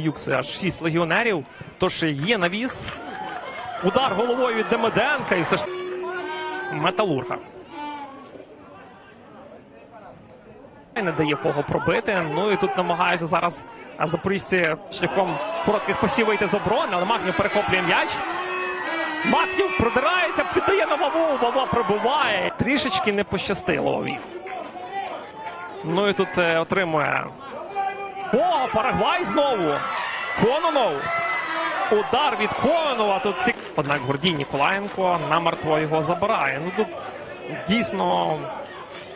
Юкси аж 6 легіонерів. Тож є навіс. Удар головою від Демиденка і все ж металурга. Не дає фого пробити. Ну і тут намагаються зараз запоріжці шляхом коротких посів вийти з оборони, але Махнів перехоплює м'яч. Махнів продирається, піддає на Ваву, Вава пробиває. Трішечки не пощастило Вові. Ну і тут е, отримує о, Парагвай знову. Кононов. Удар від Кононова. Тут цік... Однак Гордій Ніколаєнко намертво його забирає. Ну тут дійсно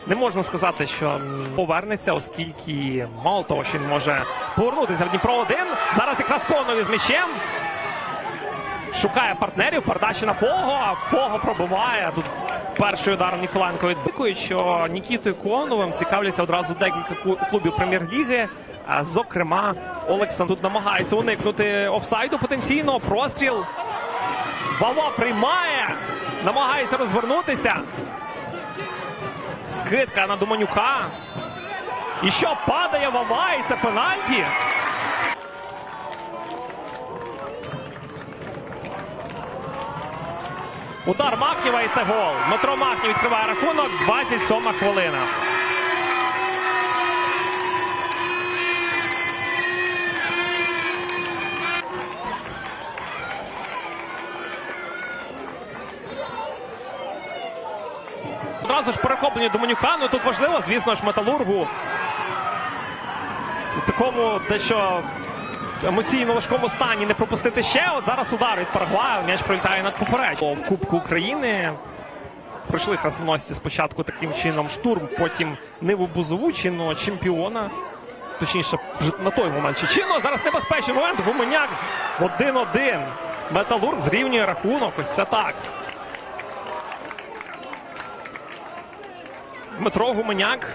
не можна сказати, що повернеться, оскільки мало того, що він може повернутися в Дніпро 1 Зараз якраз Кононов із м'ячем. Шукає партнерів, передача на Фого, а Фого пробиває. Тут перший удар Ніколаєнко відбикують, що Нікітою Коновим цікавляться одразу декілька клубів прем'єр-ліги. Зокрема, Олександр тут намагається уникнути офсайду потенційно. Простріл. Вава приймає, намагається розвернутися. Скидка на Думанюка. І що падає Вава, і це пенальті. Удар Махнєва і це гол. Дмитро Махнів відкриває рахунок. 27 хвилина. Одразу ж перехоплення Доманюка. Ну тут важливо, звісно ж, металургу. В такому дещо емоційно важкому стані не пропустити ще. От зараз удар від Парагваю. М'яч пролітає над поперечку. В Кубку України пройшли хрестоносці спочатку таким чином штурм, потім Ниву Бузову, чемпіона. Точніше, на той момент чи чинно. Зараз небезпечний момент. Гуменяк 1-1. Металург зрівнює рахунок. Ось це так. Дмитро Гуменяк.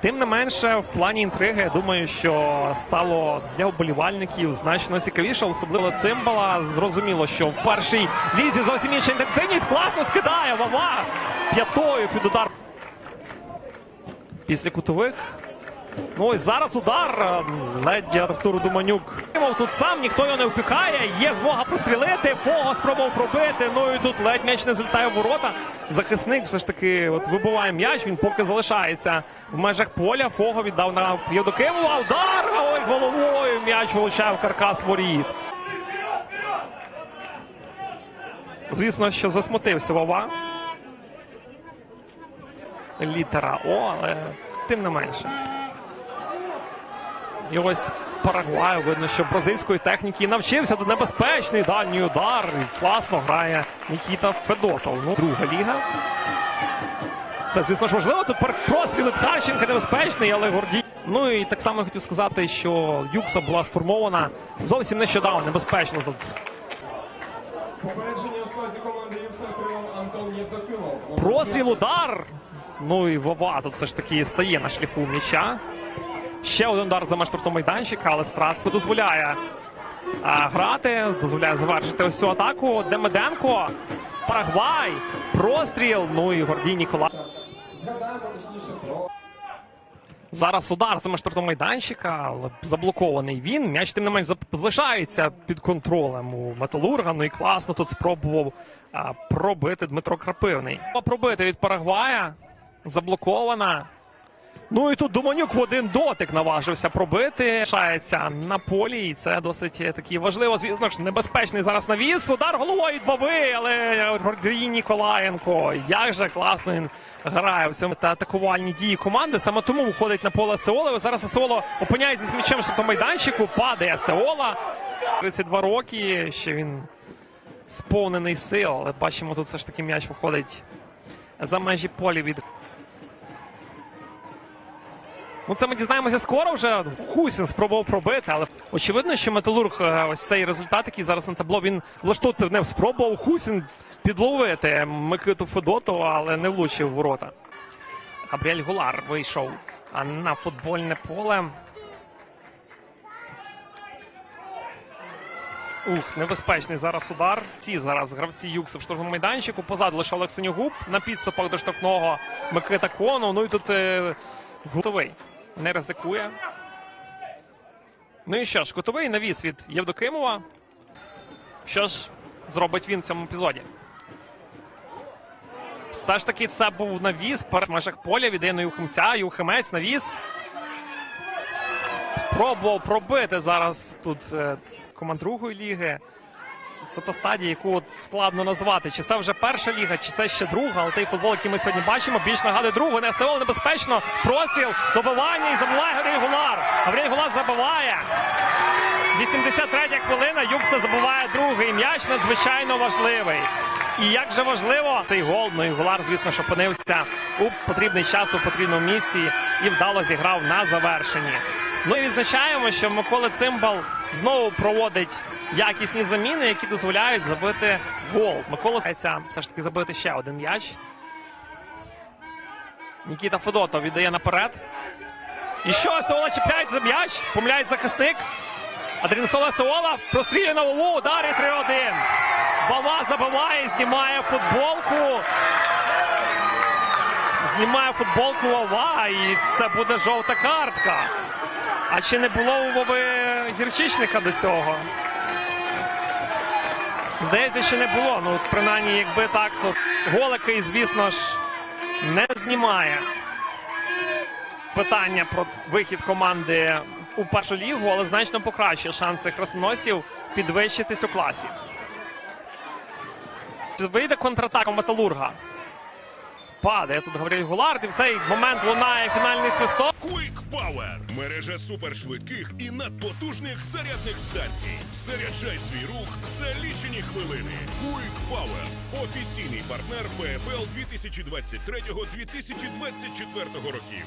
Тим не менше, в плані інтриги, я думаю, що стало для вболівальників значно цікавіше, особливо цимбала. Зрозуміло, що в першій лізі зовсім інша інтенсивність класно скидає Вава п'ятою під удар. Після кутових. Ну ось зараз удар. Ледь Артур Думанюк. Тут сам ніхто його не впікає. Є змога прострілити. Фого спробував пробити. Ну і тут ледь м'яч не залітає в ворота. Захисник все ж таки от вибиває м'яч. Він поки залишається в межах поля. Фого віддав на Євдокимова. А Удар! Ой, головою м'яч влучає в каркас воріт. Звісно, що засмутився Вова. Літера О, але тим не менше. І ось Парагваю видно, що бразильської техніки навчився до небезпечний дальній удар. І класно грає Нікіта Федотов. Ну, друга ліга. Це, звісно ж, важливо. Тут простріл від Харченка небезпечний, але Гордій. Ну і так само я хотів сказати, що Юкса була сформована зовсім нещодавно, небезпечно тут. Попередження у складі команди Юкса отримав Антон Євдокимов. Простріл, удар. Ну і Вова тут все ж таки стає на шляху м'яча. Ще один удар за штрафного майданчика, але Страс дозволяє а, грати, дозволяє завершити ось цю атаку. Демиденко, Парагвай, простріл. Ну і Гордій Нікола. Зараз удар за штрафного майданчика, але заблокований він. М'яч тим не менш залишається під контролем у Металурга. Ну і класно тут спробував а, пробити Дмитро Крапивний. Пробити від Парагвая. Заблокована. Ну і тут Думанюк в один дотик наважився пробити. Лишається на полі, і це досить такий важливо. Звісно небезпечний зараз навіс. Удар головою від Вави, але Гордій Ніколаєнко. Як же класно він грає в цьому та атакувальні дії команди. Саме тому виходить на поле Сеола. Зараз Сеоло опиняється з м'ячем в майданчику. Падає Сеола. 32 роки. Ще він сповнений сил. Але бачимо, тут все ж таки м'яч виходить за межі полі від Ну, це ми дізнаємося скоро вже. Хусін спробував пробити, але очевидно, що Металург, е, ось цей результат, який зараз на табло, він влаштувати не спробував Хусін підловити Микиту Федотова, але не влучив ворота. Габріель Гулар вийшов на футбольне поле. Ух, небезпечний зараз удар. Ці зараз гравці Юкса в штрафному майданчику. Позаду лише Олег Синьогуб. На підступах до штрафного Микита Конов. Ну і тут е, Гутовий не ризикує. Ну і що ж, Гутовий навіс від Євдокимова. Що ж зробить він в цьому епізоді? Все ж таки це був навіс перед межах поля від Ірини Юхимця. Юхимець навіс. Спробував пробити зараз тут е, команд другої ліги. Це та стадія, яку от складно назвати. Чи це вже перша ліга, чи це ще друга, але той футбол, який ми сьогодні бачимо, більш нагадує другу. Не небезпечно. Простріл, добивання і забуває Гаврій Гулар. Гаврій Гулар забиває. 83 хвилина. Юкса забуває другий м'яч, надзвичайно важливий. І як же важливо цей гол, ну і Гулар, звісно, що опинився у потрібний час у потрібному місці і вдало зіграв на завершенні. Ну і відзначаємо, що Микола Цимбал знову проводить якісні заміни, які дозволяють забити гол. Микола все ж таки забити ще один м'яч. Нікіта Федотов віддає наперед. І що? Сеола чіпляють за м'яч, помиляють захисник. Адрінсола Сеола прострілює на Вову, удар і 3-1. Бава забиває, знімає футболку. Знімає футболку Вова, і це буде жовта картка. А чи не було у Вови гірчичника до цього? Здається, що не було. Ну, принаймні, якби так, то голикий, звісно ж, не знімає питання про вихід команди у першу лігу, але значно покращує шанси хрестоносців підвищитись у класі. Вийде контратака металурга. Падає тут Гавриль Гулард, і в цей момент лунає фінальний свисток. Quick Power – мережа супершвидких і надпотужних зарядних станцій. Заряджай свій рух за лічені хвилини. Quick Power – офіційний партнер ПФЛ 2023-2024 років.